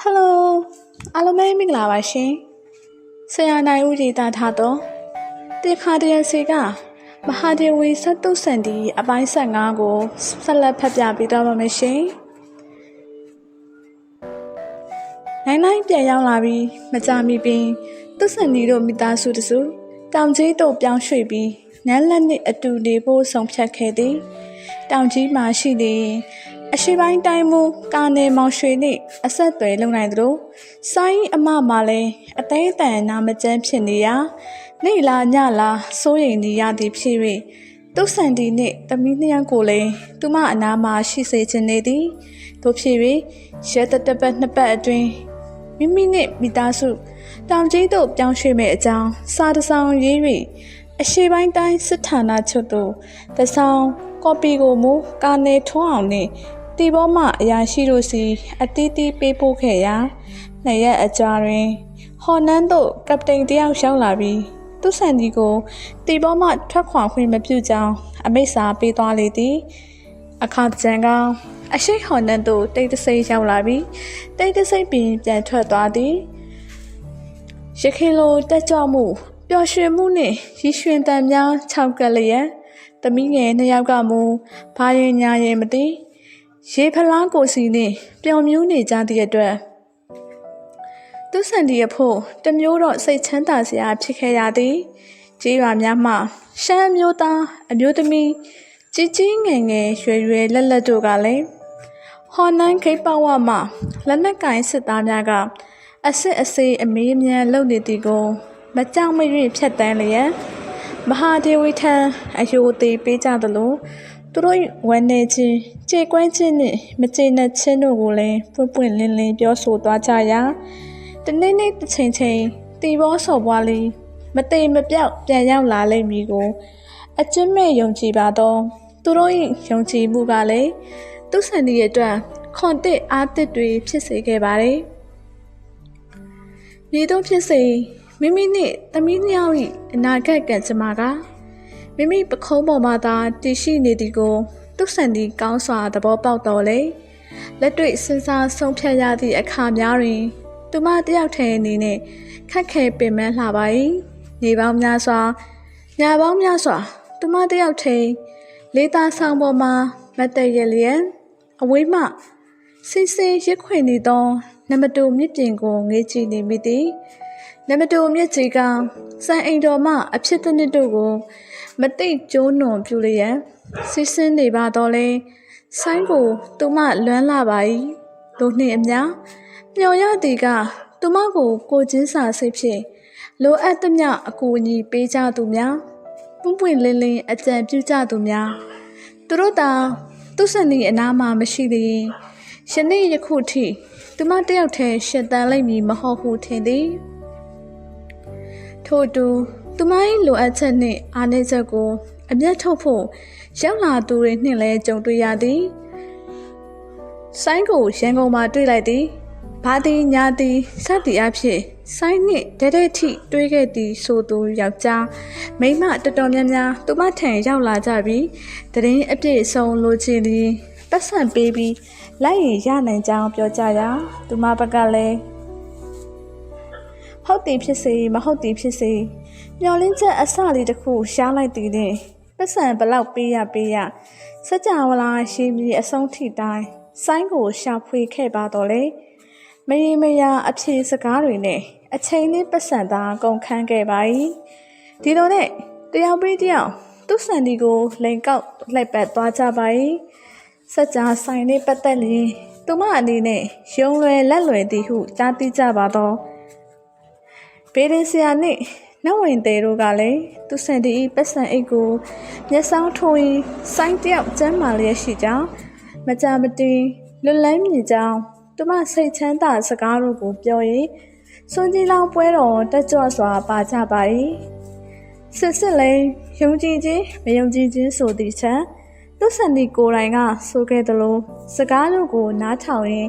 ဟယ်လိုအားလုံးပဲမင်္ဂလာပါရှင်ဆရာနိုင်ဦးရေးသားထားသောတေခါတရစီကမဟာဒေဝီစတ်တုတ်ဆန်ဒီအပိုင်း15ကိုဆက်လက်ဖတ်ပြပေးတော့ပါမယ်ရှင်နိုင်နိုင်ပြန်ရောက်လာပြီးမကြမီပင်တုတ်ဆန်ဒီတို့မိသားစုတစုတောင်ကြီးတို့ပြောင်းရွှေ့ပြီးနန်းလက်နှင့်အတူနေဖို့ဆုံးဖြတ်ခဲ့သည်တောင်ကြီးမှာရှိသည့် အရှိပိုင်းတိုင်းမူကာနယ်မောင်ရွှေနှင့်အဆက်အသွယ်လုပ်နိုင်သလိုစိုင်းအမမှလည်းအသေးအတန်နာမကျန်းဖြစ်နေရာနေလာညလာစိုးရိမ်နေရသည်ဖြစ်၍သူဆန်ဒီနှင့်တမီးနှစ်ယောက်ကိုလည်းသူမအနာမှာရှိစေခြင်းနေသည်တို့ဖြစ်၍ရဲတတပတ်နှစ်ပတ်အတွင်းမိမိနှင့်မိသားစုတောင်ကြီးတို့ပြောင်းရွှေ့မဲ့အကြောင်းစာတစ်စောင်ရေး၍အရှိပိုင်းတိုင်းစစ်ဌာနချုပ်သို့တဆောင်ကော်ပီကိုမူကာနယ်ထွန်းအောင်နှင့် တီဘောမှအရာရှိတို့စီအတီးတီးပေးပို့ခဲ့ရာနှစ်ရက်အကြာတွင်ဟော်နန်းတို့ကပတိန်တယောက်ရောက်လာပြီးသူ့ဆန်ကြီးကိုတီဘောမှထွက်ခွာခွင့်မပြုကြောင်းအမိန့်စာပေးသွားလေသည်အခါကျန်ကအရှိဟော်နန်းတို့တိတ်တဆိတ်ရောက်လာပြီးတိတ်တဆိတ်ပင်ပြန်ထွက်သွားသည်ရခင်လိုတက်ကြွမှုပျော်ရွှင်မှုနှင့်ရီရွှင်တန်များခြောက်ကလျက်သမီးငယ်နှစ်ယောက်ကမူဘာရင်ညာရင်မသိ ရေဖလားကိုစီနှင့်ပျော်မြူးနေကြသည့်အတွက်သူဆန်ဒီအဖို့တမျိုးတော့စိတ်ချမ်းသာစရာဖြစ်ခဲ့ရသည်ကြေးရွာများမှရှမ်းအမျိုးသားအမျိုးသမီးကြီးကြီးငယ်ငယ်ရွယ်ရွယ်လက်လက်တို့ကလည်းဟော်နန်းခိတ်ပဝမှလက်နက်ကင်စစ်သားများကအစစ်အစေးအမေးအမြန်းလုပ်နေသည်ကိုမကြောက်မရွံ့ဖြတ်တန်းလျက်မဟာဒေဝီထံအယိုသေးပေးကြသလို သူတို့ဝမ်းနေခြင်းကြေကွဲခြင်းနှင့်မကျေနပ်ခြင်းတို့ကိုလည်းပွင့်ပွင့်လင်းလင်းပြောဆိုသွားကြရာတနေ့နေ့တစ်ချိန်ချိန်တီဘောဆော်ပွားလေးမတိမ်မပြောက်ပြန်ရောက်လာလိမ့်မည်ကို အကျဉ်းမဲ့ယုံကြည်ပါတော့သူတို့၏ယုံကြည်မှုကလည်းသူဆန်ဒီရဲ့အတွက်ခွန်တစ်အားတစ်တွေဖြစ်စေခဲ့ပါတယ်။မြေတို့ဖြစ်စေမိမိနှင့်သမီးနှစ်ယောက်၏အနာဂတ်ကံကြမ္မာက မိမိပခုံးပေါ်မှာသာတည်ရှိနေသည်ကိုသူဆန်ဒီကောင်းစွာသဘောပေါက်တော်လေလက်တွေ့စဉ်းစားဆုံးဖြတ်ရသည့်အခါများတွင် သူမတယောက်ထဲအနေနဲ့ခက်ခဲပင်ပန်းလှပါ၏နေပေါင်းများစွာညာပေါင်းများစွာသူမတယောက်ထဲလေးသားဆောင်ပေါ်မှာမတ်တရလျက်အဝေးမှစိတ်စိတ်ရစ်ခွေနေသောနမတူမြစ်ပြင်ကိုငေးကြည့်နေမိသည်နမတူမြစ်ကြီးကစံအိမ်တော်မှအဖြစ်တစ်နှစ်တို့ကို မတိတ်ကျိုးနွန်ပြူလျက်စီးဆင်းနေပါတော့လဲဆိုင်းကိုသူမလွမ်းလာပါ၏တို့နှင့်အမျှမျော်ရသည်ကသူမကိုကိုချင်းစာစိတ်ဖြင့်လိုအပ်သမျှအကူအညီပေးကြသူများပွင့်ပွင့်လင်းလင်းအကြံပြုကြသူများသူတို့သာသူစနီအနာမှာမရှိသေးရင်ယနေ့ယခုထိသူမတယောက်တည်းရှင်တန်လိမ့်မည်မဟုတ်ဟုထင်သည်ထို့အတူ သူမ၏လိုအပ်ချက်နှင့်အားနည်းချက်ကို အမျက်ထုတ်ဖို့ရောက်လာသူတွေနှင့်လည်းကြုံတွေ့ရသည်ဆိုင်းကိုရန်ကုန်မှာတွေ့လိုက်သည်ဘာသည်ညာသည်စသည်အဖြစ်ဆိုင်းနှင့်တဲတဲထိတွေးခဲ့သည်ဆိုသူယောက်ျားမိန်းမတော်တော်များများသူမထံရောက်လာကြပြီးတရင်အပြည့်အစုံလိုချင်သည်ပတ်စံပေးပြီးလိုက်ရရနိုင်ကြောင်းပြောကြရာသူမဘက်ကလည်းဟုတ်သည်ဖြစ်စေမဟုတ်သည်ဖြစ်စေ မျောလင်းချက်အစလေးတစ်ခုရှားလိုက်သည်နှင့်ပတ်စံဘလောက်ပေးရပေးရစကြဝဠာရှိမီအဆုံးထိတိုင်းဆိုင်းကိုရှာဖွေခဲ့ပါတော့လေမရေမရာအဖြေစကားတွေနဲ့အချိန်လေးပတ်စံသာကုန်ခန်းခဲ့ပါ၏ဒီလိုနဲ့တယောက်ပြီးတယောက်သူ့စံဒီကိုလိန်ကောက်လိုက်ပတ်သွားကြပါ၏စကြဆိုင်လေးပတ်သက်လျင်သူမအနေနဲ့ရုံလွယ်လက်လွယ်သည်ဟုကြားသိကြပါတော့ဘေးရင်ဆရာနှင့် နတ်ဝင်သေးတို့ကလည်းသူစံဒီဤပတ်စံအိတ်ကိုမျက်စောင်းထိုးရင်စိုင်းတယောက်ကျမ်းမာလျက်ရှိကြောင်းမကြမတင်လွတ်လန်းမြည်ကြောင်းသူမစိတ်ချမ်းသာစကားတို့ကိုပြောရင်စွန်ကြီးလောင်ပွဲတော်တက်ကြွစွာပါကြပါ၏စစ်စစ်လဲယုံကြည်ခြင်းမယုံကြည်ခြင်းဆိုသည့်ချက်သူစံဒီကိုယ်တိုင်ကဆိုခဲ့သလိုစကားတို့ကိုနားထောင်ရင်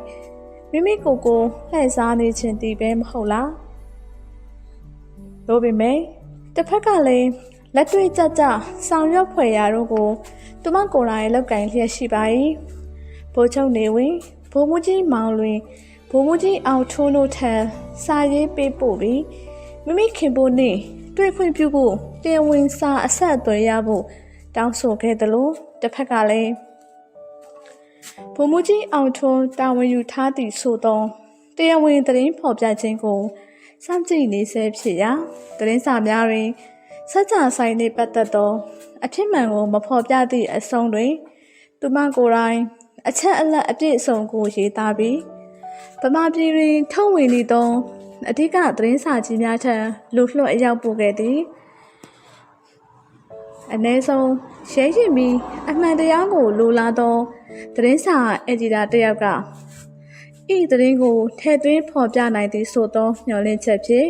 မိမိကိုယ်ကိုလှည့်စားနေခြင်းတည်ပဲမဟုတ်လား တို့ပေမဲ့တစ်ဖက်ကလည်းလက်တွေ့ကြကြဆောင်ရွက်ဖွယ်ရာတို့ကိုသူမကိုယ်တိုင်လောက်ကင်လျက်ရှိပါ၏ဘိုးချုပ်နေဝင်ဘိုးမူကြီးမောင်လွင်ဘဘိုးမကြီးအောင်ထိုးတို့ထံစာရေးပေးပို့ပြီးမိမိခင်ဖို့နှင့်တွေ့ခွင့်ပြုဖို့တရားဝင်စာအဆက်အသွယ်ရဖို့တောင်းဆိုခဲ့တယ်လို့တစ်ဖက်ကလည်းဘိုးမကြီးအောင်ထွန်းတာဝန်ယူထားသည့်ဆိုသောတရားဝင်သတင်းဖော်ပြခြင်းကို စမ်းကြည့်နေဆဲဖြစ်ရာသတင်းစာများတွင်စัจ जा ဆိုင်နှင့်ပတ်သက်သောအဖြစ်မှန်ကိုမဖော်ပြသည့်အဆုံးတွင်သူမကိုယ်တိုင်အချက်အလက်အပြည့်အစုံကိုရေးသားပြီးဗမာပြည်တွင်ထုတ်ဝေနေသောအဓိကသတင်းစာကြီးများထံလူလွှတ်အရောက်ပို့ခဲ့သည်အ ਨੇ ဆုံးရဲရင်ပြီးအမှန်တရားကိုလိုလားသောသတင်းစာအက်ဒီတာတစ်ယောက်က ဤသတင်းကိုထည့်သွင်းဖော်ပြနိုင်သည်ဆိုသောမျှော်လင့်ချက်ဖြင့်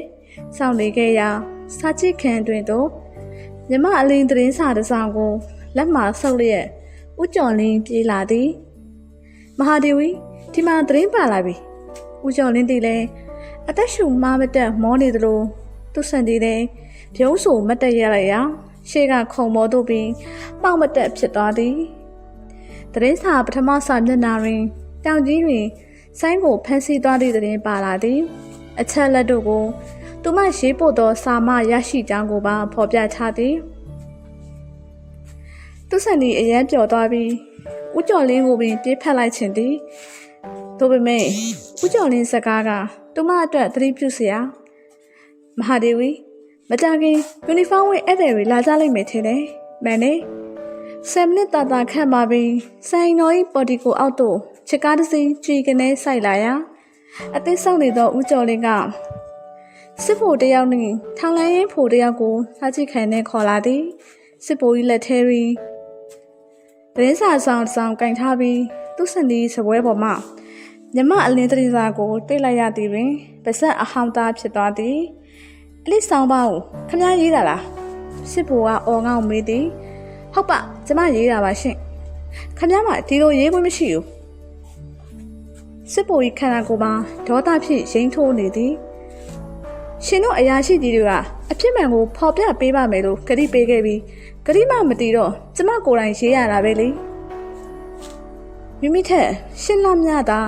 စောင့်နေခဲ့ရာစာချစ်ခံတွင်သို့မြမအလင်းသတင်းစာတစ်စောင်ကိုလက်မှာဆုပ်လျက်ဥကျော်လင်းပြေးလာသည်မဟာဒေဝီဒီမှာသတင်းပါလာပြီဥကျော်လင်းသည်လည်းအသက်ရှူမမတက်မောနေသလိုသူ့ဆန်သည်လည်းပြုံးဆူမတက်ရရရာရှေ့ကခုံမောတို့ပြီးပေါက်မတက်ဖြစ်သွားသည်သတင်းစာပထမစာမျက်နှာတွင်တောင်ကြီးတွင် ဆိုင်းကိုဖမ်းဆီးသွားသည့်သတင်းပါလာသည်အချက်လက်တို့ကို သူမရေးပို့သောစာမရရှိကြောင်းကိုပါဖော်ပြထားသည်သူဆန်ဒီအရန်ပျော်သွားပြီးဦးကျော်လင်းကိုပင်ပြေးဖက်လိုက်ခြင်းသည်သို့ပေမဲ့ဦးကျော်လင်းစကားကသူမအတွက်သတိပြုစရာမဟာဒေဝီမကြခင်ယူနီဖောင်းဝတ်ဧည့်သည်တွေလာကြလိမ့်မယ်ထင်တယ်။မှန်တယ်။ဆယ်မိနစ်တာတာခန့်ပါပြီ။ဆိုင်တော်၏ပေါ်တီကိုအောက်သို့ ချစ်ကားတစ်စီးကြည်ကနေစိုက်လာရာအသင်းဆောင်နေသောဦးကျော်လင်းကစစ်ဖို့တယောက်နှင့်ထောင်လိုင်းရင်ဖို့တယောက်ကိုစားကြည့်ခံနဲ့ခေါ်လာသည်စစ်ဘိုးကြီးလက်ထဲတွင်သတင်းစာဆောင်တစ်ဆောင်ကင်ထားပြီးသူ့စံဒီစပွဲပေါ်မှမြမအလင်းတရီစာကိုတိတ်လိုက်ရသည်တွင်ပါဆက်အဟောင်းသားဖြစ်သွားသည်အလိဆောင်ပါကိုခမည်းရေးတာလားစစ်ဘိုးကအော်ငေါ့မေးသည်ဟုတ်ပါကျမရေးတာပါရှင်ခမည်းမဒီလိုရေးခွင့်မရှိဘူး စစ်ဘိုးကြီးခန္ဓာကိုယ်မှာဒေါသဖြင့်ရင်ထိုးနေသည်ရှင်တို့အရာရှိကြီးတွေကအဖြစ်မှန်ကိုဖော်ပြပေးပါမယ်လို့ကတိပေးခဲ့ပြီးကတိမှမတည်တော့ကျမကိုယ်တိုင်ရေးရတာပဲလေမိမိထက်ရှင်းလမြတာ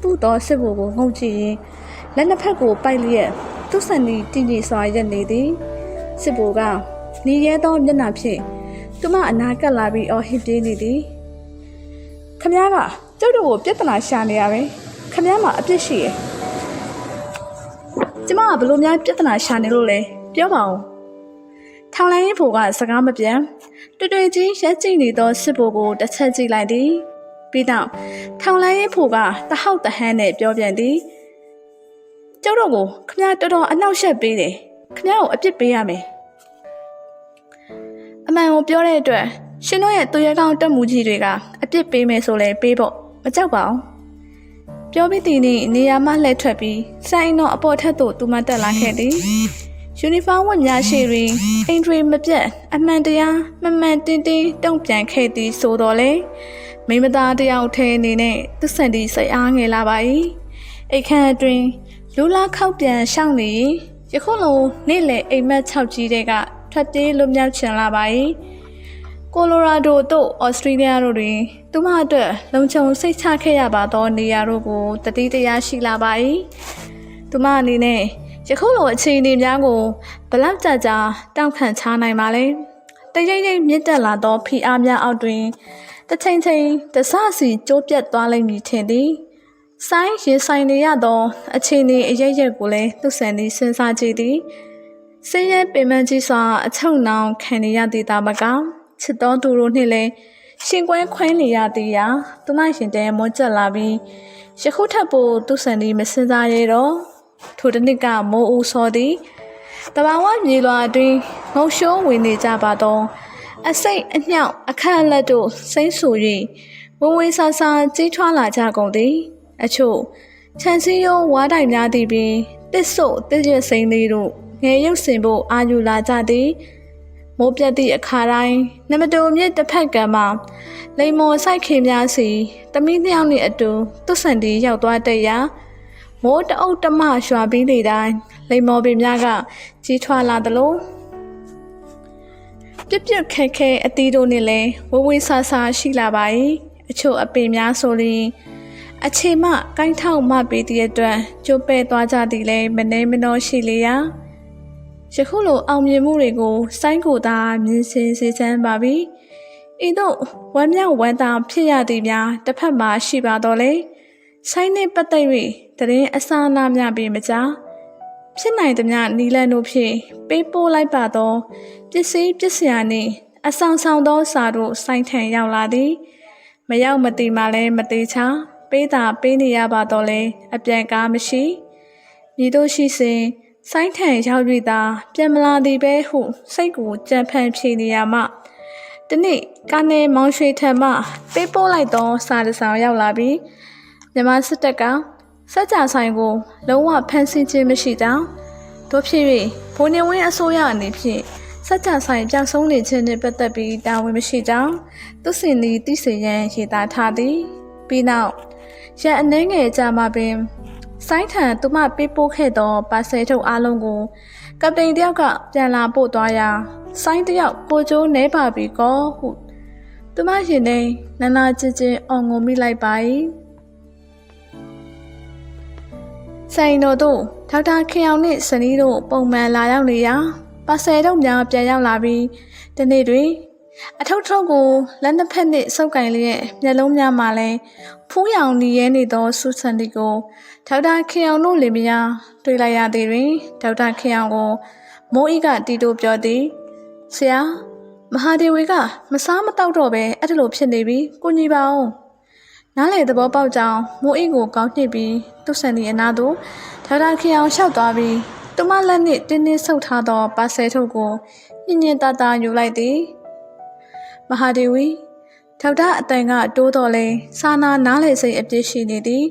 သူ့တော်စစ်ဘိုလ်ကိုငုံကြည့်ရင်လက်နှစ်ဖက်ကိုပိုက်လျက်သူ့ဆန်ဒီတည်ကြည်စွာရက်နေသည်စစ်ဘိုလ်ကနေရဲသောမျက်နှာဖြင့်သူမအနာကပ်လာပြီးအော်ဟစ်ပြေးနေသည်ခမ ्या က ကျုပ်တို့ကိုပြဿနာရှာနေရပဲခမ ्या မှာအပြစ်ရှိရဲ့ကျမကဘလို့များပြဿနာရှာနေလို့လဲပြောပါဦးထောင်လိုင်းရင်ဖို့ကစကားမပြန်တွေ့တွေ့ချင်းရက်ကြည့်နေသောစစ်ဘိုလ်ကိုတစ်ချက်ကြည့်လိုက်သည်ပြီးတော့ထောင်လိုင်းရင်ဖို့ကတဟောက်တဟန်းနဲ့ပြောပြန်သည်ကျုပ်တို့ကိုခမတော်တော်အနှောက်ယှက်ပေးတယ်ခမကိုအပြစ်ပေးရမယ်အမှန်ကိုပြောတဲ့အတွက်ရှင်တို့ရဲ့သူရဲကောင်းတက်မှုကြီးတွေကအပြစ်ပေးမယ်ဆိုလဲပေးဖို့ မကြောက်ပါဘူးပြောပြီးတီနေနေရာမှလှည့်ထွက်ပြီးစိုင်းတော့အပေါ်ထက်သို့သူမတက်လာခဲ့သည်ယူနီဖောင်းဝတ်များရှိတွင်အင်ထရီမပြတ်အမှန်တရားမမှန်တင်းတင်းတုံ့ပြန်ခဲ့သည်ဆိုတော့လေမိမသားတယောက်ထဲအနေနဲ့သူစံတီစိတ်အားငယ်လာပါ၏အိတ်ခမ်းအတွင်းလူလာခောက်ပြန်ရှောင်းနေယခုလိုနေ့လေအိမ်မက်6ကြီးတဲ့ကထွက်ပြေးလွတ်မြောက်ချင်လာပါ၏ ကိုလိုရာဒိုတို့ဩစတြေးလျတို့တွင် သူမအတွက်လုံခြုံစိတ်ချခဲ့ရပါသောနေရာတို့ကိုတတိတရားရှိလာပါ၏သူမအနေနဲ့ယခုလိုအခြေအနေများကိုဘလောက်ကြာကြာတောက်ခံချနိုင်ပါလဲတရိပ်ရိပ်မြင့်တက်လာသောဖိအားများအောက်တွင်တစ်ချိန်ချိန်တဆစီကျိုးပြတ်သွားလိမ့်မည်ထင်သည်ဆိုင်းရင်ဆိုင်နေရသောအခြေအနေအရရက်ကိုလည်းသူ့ဆန်သည်စဉ်းစားကြည့်သည်ဆင်းရဲပင်ပန်းကြီးစွာအချုံနှောင်ခံနေရသည့်တာမက ချစ်တော်သူတို့နှင့်လည်းရှင်ကွဲခွဲနေရသည်ရာသူမရှင်တဲမွန်းကျက်လာပြီးယခုထပ်ဖို့သူ့ဆန်သည်မစင်စားရတော့ထိုတနစ်ကမိုးဦးစောသည်တဘာဝမြေလွာအတွင်းငုံရှိုးဝင်နေကြပါတော့အစိတ်အညောက်အခက်အလက်တို့စိမ့်ဆူ၍ဝဝေးဆာဆာကြီးထွားလာကြကုန်သည် အချို့ခြံစည်းရိုးဝါးတိုင်များသည်ပင်တစ်ဆုတ်တစ်ရစိမ့်လေးတို့ငယ်ရုပ်စင်ဖို့အာယူလာကြသည် မိုးပြတ်သည့်အခါတိုင်းနမတိုမြစ်တစ်ဖက်ကမှလိမ္မော်ဆိုင်ခေများစီတမိနှစ်ယောက်နှင့်အတူသွတ်ဆန်တီရောက်သွားတဲ့ရာမိုးတအုပ်တမရွာပြီးလေတိုင်းလိမ္မော်ပင်များကကြီးထွားလာသလိုပြက်ပြက်ခဲခဲအသီးတို့နဲ့လည်းဝဝေးဆာဆာရှိလာပါ၏အချို့အပင်များဆိုရင်အချိန်မှကိုင်းထောက်မှပေးသည့်အတွက်ကျိုးပဲ့သွားကြသည်လည်းမနှဲမနှောရှိလေရာ ယခုလိုအောင်မြင်မှုတွေကိုစိုင်းကိုသာမြင်စင်စေချမ်းပါပြီဤသို့ဝမ်းမြောက်ဝမ်းသာဖြစ်ရသည်များတစ်ဖက်မှာရှိပါတော့လေဆိုင်းနှင့်ပတ်သက်၍တရင်အစာနာများပြီးမကြားဖြစ်နိုင်သည်များနီလန်တို့ဖြင့်ပေးပို့လိုက်ပါတော့ပစ္စည်းပစ္စယနှင့်အဆောင်ဆောင်သောစာတို့စိုင်းထံရောက်လာသည်မရောက်မတိမှလည်းမသေးချာပေးတာပေးနေရပါတော့လေအပြန်ကားမရှိမြည်တို့ရှိစဉ် စိုင်းထံရောက်၍သာပြန်မလာသည်ပဲဟုစိတ်ကိုကြံဖန်ဖြေနေရမှဒီနေ့ကနေမောင်ရွှေထံမှပေးပို့လိုက်သောစာတစ်စောင်ရောက်လာပြီးမြန်မာစစ်တပ်ကစက်ကြဆိုင်ကို လုံးဝဖမ်းဆီးခြင်းမရှိကြောင်းတို့ဖြစ်၍ဘိုးနေဝင်းအစိုးရအနေဖြင့်စက်ကြဆိုင်ပြောင်းဆုံးနေခြင်းနှင့်ပတ်သက်ပြီးတာဝန်မရှိကြောင်းသူစင်သည်သိစေရန်ရေးသားထားသည်ပြီးနောက်ရန်အနှဲငယ်ကြာမှပင် စိုင်းထံသူမပေးပို့ခဲ့သောပါဆယ်ထုတ်အားလုံးကိုကပတိန်တယောက်ကပြန်လာပို့သွားရာစိုင်းတယောက်ကိုကျိုးနဲပါပြီကောဟုသူမရှင်နေနနာချစ်ချင်းအော်ငုံမိလိုက်ပါ၏ဆိုင်တော်တို့ဒေါက်တာခင်အောင်နှင့်စနီးတို့ပုံမှန်လာရောက်နေရာပါဆယ်ထုတ်များပြန်ရောက်လာပြီးဒီနေ့တွင်အထုပ်ထုပ်ကိုလက်နှစ်ဖက်နှင့်စုပ်ကင်လျက်မျက်လုံးများမှလည်းဖူးရောင်နေရဲနေသောဆူဆန်တီကို ဒေါက်တာခင်အောင်တို့လင်မယားတွေ့လိုက်ရသည်တွင်ဒေါက်တာခင်အောင်ကိုမိုးဤကတီတိုပြောသည်ဆရာမဟာဒေဝီကမစားမတော့တော့ပဲအဲ့ဒါလိုဖြစ်နေပြီကိုညီပါအောင်နားလေသဘောပေါက်ကြောင်မိုးဤကိုကောင်းနှိပ်ပြီးသူ့ဆန်ဒီအနာသို့ဒေါက်တာခင်အောင်လျှောက်သွားပြီးသူမလက်နှင့်တင်းတင်းဆုပ်ထားသောပါဆယ်ထုတ်ကိုညင်ညင်တတယူလိုက်သည်မဟာဒေဝီထောက်တာအတန်ကတိုးတော်လဲစာနာနားလေစိတ်အပြစ်ရှိနေသည်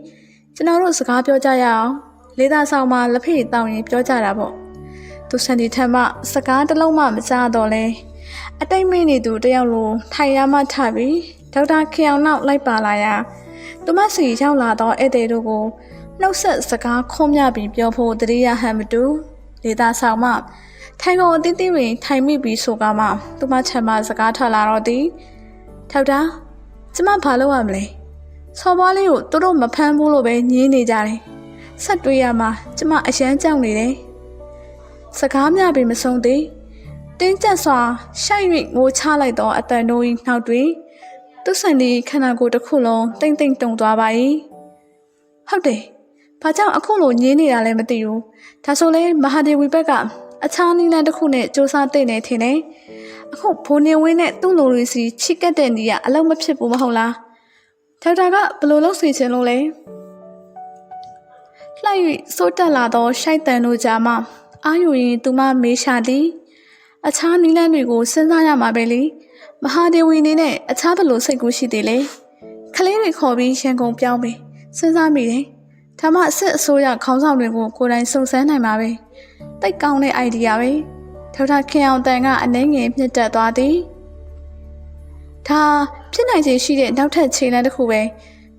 ကျွန်တော်တို့စကားပြောကြရအောင်လေးသားဆောင်မှာလက်ဖေးတောင်းရင်ပြောကြတာပေါ့သူစန်ဒီထက်မှစကားတစ်လုံးမှမကြားတော့လဲအတိတ်မင်းနေသူတယောက်လိုထိုင်ရမှထပြီးဒေါက်တာခေအောင်နောက်လိုက်ပါလာရာသူမစီရောက်လာတော့ဧည့်သည်တို့ကိုနှုတ်ဆက်စကားခုံးမြပြီးပြောဖို့တတိယဟန်မတူလေးသားဆောင်မှထိုင်ကုန်အတင်းတင်းတွင်ထိုင်မိပြီးဆိုကမှသူမချမ်းမစကားထွက်လာတော့သည်ထောက်တာကျမဘာလုပ်ရမလဲ ဆော်ပွားလေးကိုသူတို့မဖမ်းဘူးလို့ပဲညင်းနေကြတယ်ဆက်တွေးရမှာကျမအရန်ကြောက်နေတယ်စကားများပြီမဆုံးသေးတင်းကျပ်စွာရှိုက်၍ငိုချလိုက်သောအတန်တို့၏နှောက်တွင်သူဆန်ဒီခန္ဓာကိုယ်တစ်ခုလုံးတိမ့်တိမ့်တုံသွားပါ၏ဟုတ်တယ်ဘာကြောင့်အခုလိုညင်းနေတာလဲမသိဘူးဒါဆိုလဲမဟာဒေဝီဘက်ကအခြားနည်းလမ်းတစ်ခုနဲ့စူးစမ်းတဲ့နေထင်တယ်။အခုဘိုးနေဝင်းနဲ့သူ့လူတွေစီချိကက်တဲ့နေရအလုံးမဖြစ်ဘူးမဟုတ်လား။ ဒေါက်တာကဘယ်လိုလုပ်စီချင်လို့လဲ။လှိုက်၍စိုးတက်လာသောရှိုက်တန်တို့ကြားမှအာယူရင်သူမမေးရှာသည်။အခြားနည်းလမ်းတွေကိုစဉ်းစားရမှာပဲလေ။မဟာဒေဝီနေနဲ့အခြားဘယ်လိုစိတ်ကူးရှိသေးလဲ။ကလေးတွေခေါ်ပြီးရန်ကုန်ပြောင်းပြီ။စဉ်းစားမိတယ်။ဒါမှအစ်စ်အစိုးရခေါင်းဆောင်တွေကိုကိုယ်တိုင်စုံစမ်းနိုင်မှာပဲ။တိတ်ကောင်းတဲ့ idea ပဲဒေါက်တာခင်အောင်တန်ကအနှဲငယ်မြင့်တက်သွားသည်ဒါ ဖြစ်နိုင်ခြေရှိတဲ့နောက်ထပ်ခြေလှမ်းတစ်ခုပဲ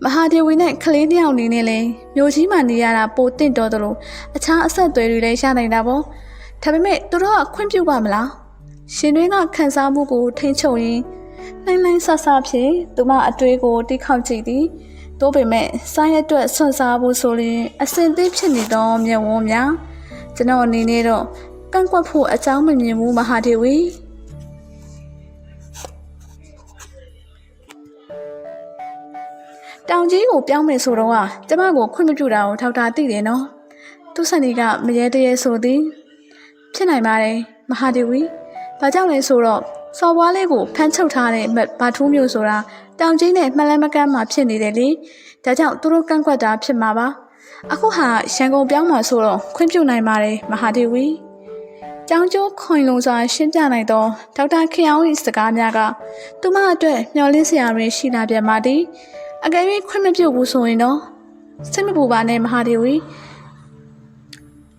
မဟာဒေဝီနဲ့ကလေးတယောက်အနေနဲ့လည်းမျိုးကြီးမှနေရတာပိုတင့်တော်သလိုအခြားအဆက်အသွယ်တွေလည်းရနိုင်တာပေါ့ဒါပေမဲ့သူတို့ကခွင့်ပြုပါမလားရှင်တွင်းကခံစားမှုကိုထိန်းချုပ်ရင်းနိုင်နိုင်ဆဆဖြင့်သူမအတွေးကိုတိခေါက်ကြည့်သည်တိုးပေမဲ့စိုင်းအတွက်ဆွန့်စားဖို့ဆိုရင်အစင်သေးဖြစ်နေသောမျက်ဝန်းများကျွန်တော်အနေနဲ့တော့ကန့်ကွက်ဖို့အကြောင်းမမြင်ဘူးမဟာဒေဝီ တောင်ကြီးကိုပြောင်းမယ်ဆိုတော့ကကျမကိုခွင့်မပြုတာကိုထောက်တာသိတယ်နော်သူဆန်ဒီကမရဲတရဲဆိုသည်ဖြစ်နိုင်ပါတယ်မဟာဒေဝီဘာကြောင့်လဲဆိုတော့စော်ဘွားလေးကိုဖမ်းချုပ်ထားတဲ့ဘာထူးမျိုးဆိုတာတောင်ကြီးနဲ့မှလန်းမကန်းမှာဖြစ်နေတယ်လေဒါကြောင့်သူတို့ကန့်ကွက်တာဖြစ်မှာပါအခုဟာရန်ကုန်ပြောင်းမှာဆိုတော့ခွင့်ပြုနိုင်ပါတယ်မဟာဒေဝီကျောင်းကျိုးခွင်လုံးစွာရှင်းပြနိုင်သောဒေါက်တာခင်အောင်၏စကားများကသူမအတွက်မျှော်လင့်စရာတွေရှိလာပြန်ပါသည် အကယ်၍ခွင့်မပြုတ်ဘူးဆိုရင်တော့စိတ်မပူပါနဲ့မဟာဒေဝီ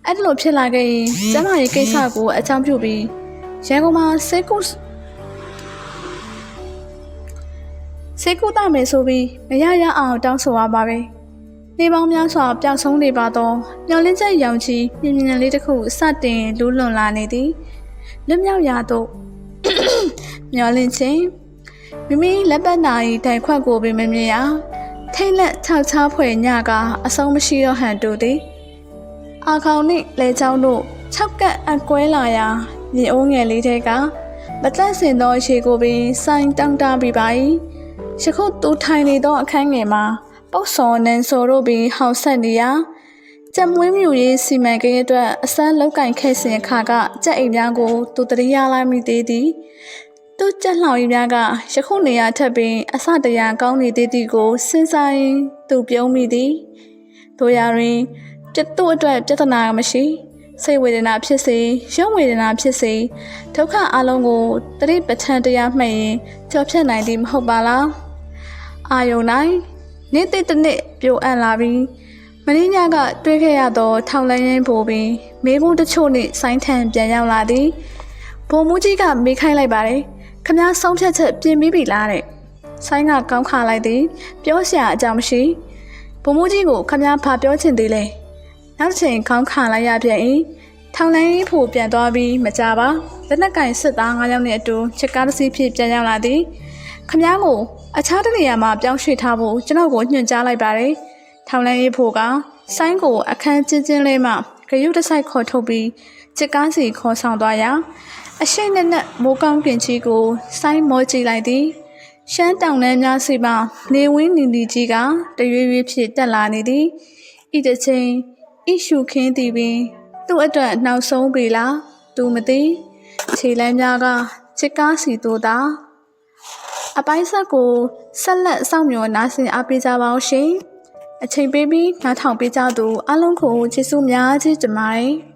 အဲ့လိုဖြစ်လာခဲ့ရင်ကျမရဲ့ကိစ္စကိုအကြောင်းပြုပြီးရန်ကုန်မှာစေကုစေကုတမယ်ဆိုပြီးမရရအောင်တောင်းဆိုရပါပဲနေပေါင်းများစွာပျောက်ဆုံးနေပါတော့မျောလင်းချက်ရောင်ချီမြင်မြင်လေးတစ်ခုစတင်လူးလွန်လာနေသည်လွမြောက်ရာသို့မျောလင်းချင်း မိမိလက်ပတ်နာ၏တိုင်ခွက်ကိုပင်မမြင်ရထိတ်လက်ခြောက်ချားဖွယ်ညကအဆုံးမရှိတော့ဟန်တူသည်အာခေါင်နှင့်လေချောင်းတို့၆ကပ်အကွဲလာရာမြေအိုးငယ်လေးထဲကမသက်စင်သောရေကိုပင်ဆိုင်တောင်းတပြီးပါ၏ယခုသူထိုင်နေသောအခန်းငယ်မှာပုတ်စော်နန်းစော်တို့ပင်ဟောက်ဆက်နေရာကြက်မွေးမြူရေးစီမံကိန်းအတွက်အစမ်းလောက်ကင်ခဲ့စဉ်အခါကကြက်အိမ်များကိုသူတရိယာလိုက်မိသေးသည် သူကြက်လှောင်ရီများကယခုနေရာထပ်ပင် အစတရာကောင်းနေသေးသည်ကိုစဉ်းစားရင်းသူပြုံးမိသည်တို့ရတွင်ပြတ်သူ့အတွက်ပြဿနာမရှိစိတ်ဝေဒနာဖြစ်စေရုပ်ဝေဒနာဖြစ်စေဒုက္ခအလုံးကိုတတိပဋ္ဌာန်တရားမှတ်ရင်ကြော်ဖြတ်နိုင်သည်မဟုတ်ပါလားအာယုန်၌နေ့တစ်တစ်နှစ်ပြိုအပ်လာပြီးမင်းညကတွေးခဲ့ရသောထောင်လန်းရင်းဘိုပင်မေးဖို့တချို့နှင့်ဆိုင်းထန်ပြန်ရောက်လာသည်ဘုံမူကြီးကမေးခိုင်းလိုက်ပါတယ် ခမားဆုံးဖြတ်ချက်ပြင်ပြီးပြီလားတဲ့ဆိုင်းကကောင်းခါလိုက်သည် ပြောစရာအကြောင်းမရှိဘုံမိုးကြီးကိုခမားဖာပြောချင်သေးလဲနောက်ချိန်ကောင်းခါလိုက်ရပြန်၏ထောင်လိုင်းရေးဖို့ပြန်သွားပြီးမကြပါလက်နက်ကင်စစ်သား၅ယောက်နဲ့အတူချက်ကားတစ်စီးဖြင့်ပြန်ရောက်လာသည်ခမားကိုအခြားတနေရာမှာပြောင်းရွှေ့ထားဖို့ကျွန်တော်ကိုညွှန်ကြားလိုက်ပါတယ်ထောင်လိုင်းရေးဖို့ကဆိုင်းကိုအခန်းချင်းချင်းလေးမှဂရုတစိုက်ခေါ်ထုတ်ပြီးချက်ကားစီခေါ်ဆောင်သွားရာ အရှိန်နဲ့နဲ့မိုးကောင်းကင်ကြီးကိုစိုင်းမောကြည့်လိုက်သည်ရှမ်းတောင်နှမ်းများစီမှလေဝင်းနီနီကြီးကတရွေ့ရွေ့ဖြစ်တက်လာနေသည်ဤတစ်ချိန်ဤရှုခင်းသည်ပင်သူ့အတွက်နှောက်ဆုံးပြီလားသူမသိခြေလမ်းများကချစ်ကားစီတို့သာအပိုင်းဆက်ကိုဆက်လက်စောင့်မျှော်နားဆင်အားပေးကြပါအောင်ရှင်အချိန်ပေးပြီးနားထောင်ပေးကြသူအလုံးကိုကျေးဇူးများကြီးတင်ပါတယ်